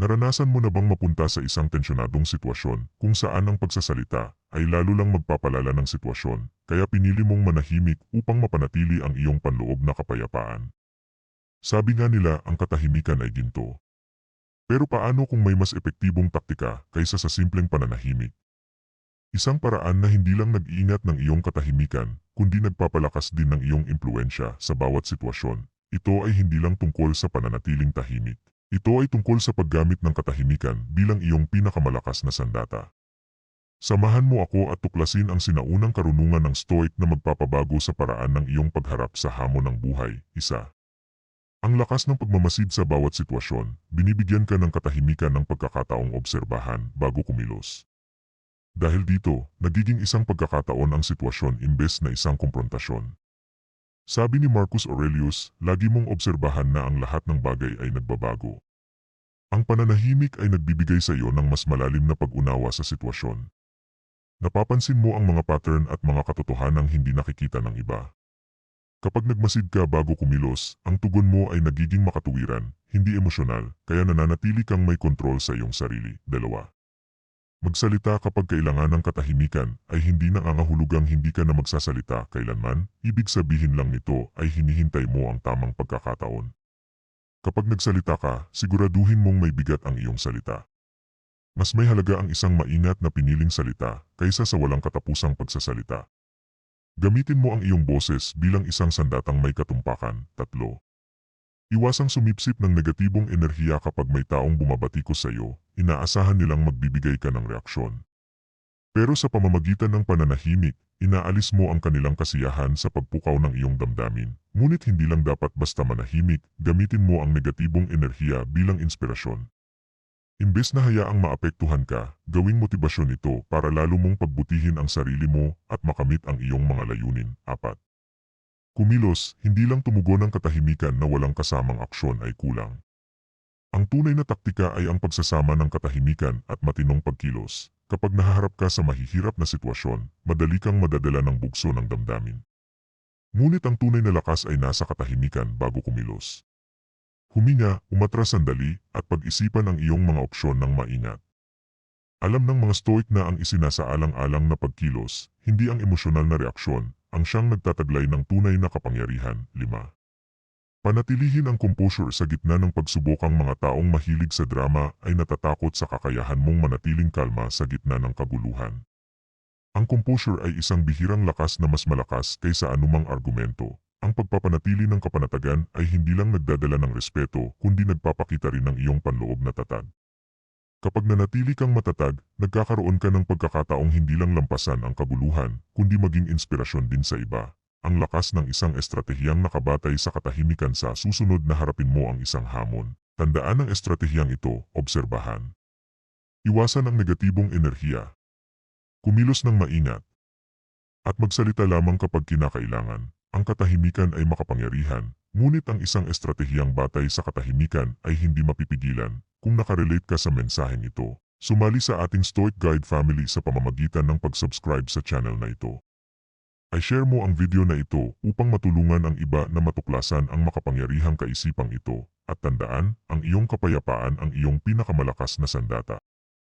Naranasan mo na bang mapunta sa isang tensyonadong sitwasyon kung saan ang pagsasalita ay lalo lang magpapalala ng sitwasyon kaya pinili mong manahimik upang mapanatili ang iyong panloob na kapayapaan? Sabi nga nila ang katahimikan ay ginto. Pero paano kung may mas epektibong taktika kaysa sa simpleng pananahimik? Isang paraan na hindi lang nag-iingat ng iyong katahimikan, kundi nagpapalakas din ng iyong impluensya sa bawat sitwasyon. Ito ay hindi lang tungkol sa pananatiling tahimik. Ito ay tungkol sa paggamit ng katahimikan bilang iyong pinakamalakas na sandata. Samahan mo ako at tuklasin ang sinaunang karunungan ng Stoic na magpapabago sa paraan ng iyong pagharap sa hamon ng buhay. Isa. Ang lakas ng pagmamasid sa bawat sitwasyon, binibigyan ka ng katahimikan ng pagkakataong obserbahan bago kumilos. Dahil dito, nagiging isang pagkakataon ang sitwasyon imbes na isang komprontasyon. Sabi ni Marcus Aurelius, lagi mong obserbahan na ang lahat ng bagay ay nagbabago. Ang pananahimik ay nagbibigay sa iyo ng mas malalim na pag-unawa sa sitwasyon. Napapansin mo ang mga pattern at mga katotohanang hindi nakikita ng iba. Kapag nagmasid ka bago kumilos, ang tugon mo ay nagiging makatuwiran, hindi emosyonal, kaya nananatili kang may kontrol sa iyong sarili. Dalawa. Magsalita kapag kailangan ng katahimikan ay hindi nangangahulugang hindi ka na magsasalita kailanman, ibig sabihin lang nito ay hinihintay mo ang tamang pagkakataon. Kapag nagsalita ka, siguraduhin mong may bigat ang iyong salita. Mas may halaga ang isang maingat na piniling salita kaysa sa walang katapusang pagsasalita. Gamitin mo ang iyong boses bilang isang sandatang may katumpakan. Tatlo. Iwasang sumipsip ng negatibong enerhiya kapag may taong bumabatikos sa iyo, inaasahan nilang magbibigay ka ng reaksyon. Pero sa pamamagitan ng pananahimik, inaalis mo ang kanilang kasiyahan sa pagpukaw ng iyong damdamin. Ngunit hindi lang dapat basta manahimik, gamitin mo ang negatibong enerhiya bilang inspirasyon. Imbes na hayaang maapektuhan ka, gawing motibasyon ito para lalo mong pagbutihin ang sarili mo at makamit ang iyong mga layunin. Apat. Kumilos, hindi lang tumugon ng katahimikan na walang kasamang aksyon ay kulang. Ang tunay na taktika ay ang pagsasama ng katahimikan at matinong pagkilos. Kapag nahaharap ka sa mahihirap na sitwasyon, madali kang madadala ng bugso ng damdamin. Ngunit ang tunay na lakas ay nasa katahimikan bago kumilos. Huminga, umatras sandali, at pag-isipan ang iyong mga opsyon ng maingat. Alam ng mga stoic na ang isinasaalang-alang na pagkilos, hindi ang emosyonal na reaksyon, ang siyang nagtataglay ng tunay na kapangyarihan. 5. Panatilihin ang composure sa gitna ng pagsubokang mga taong mahilig sa drama ay natatakot sa kakayahan mong manatiling kalma sa gitna ng kaguluhan. Ang composure ay isang bihirang lakas na mas malakas kaysa anumang argumento. Ang pagpapanatili ng kapanatagan ay hindi lang nagdadala ng respeto kundi nagpapakita rin ng iyong panloob na tatag. Kapag nanatili kang matatag, nagkakaroon ka ng pagkakataong hindi lang lampasan ang kabuluhan, kundi maging inspirasyon din sa iba. Ang lakas ng isang estratehiyang nakabatay sa katahimikan sa susunod na harapin mo ang isang hamon. Tandaan ang estratehiyang ito, obserbahan. Iwasan ang negatibong enerhiya. Kumilos ng maingat. At magsalita lamang kapag kinakailangan. Ang katahimikan ay makapangyarihan, ngunit ang isang estratehiyang batay sa katahimikan ay hindi mapipigilan. Kung nakarelate ka sa mensaheng ito, sumali sa ating Stoic Guide family sa pamamagitan ng pag-subscribe sa channel na ito. Ay share mo ang video na ito upang matulungan ang iba na matuklasan ang makapangyarihang kaisipang ito at tandaan, ang iyong kapayapaan ang iyong pinakamalakas na sandata.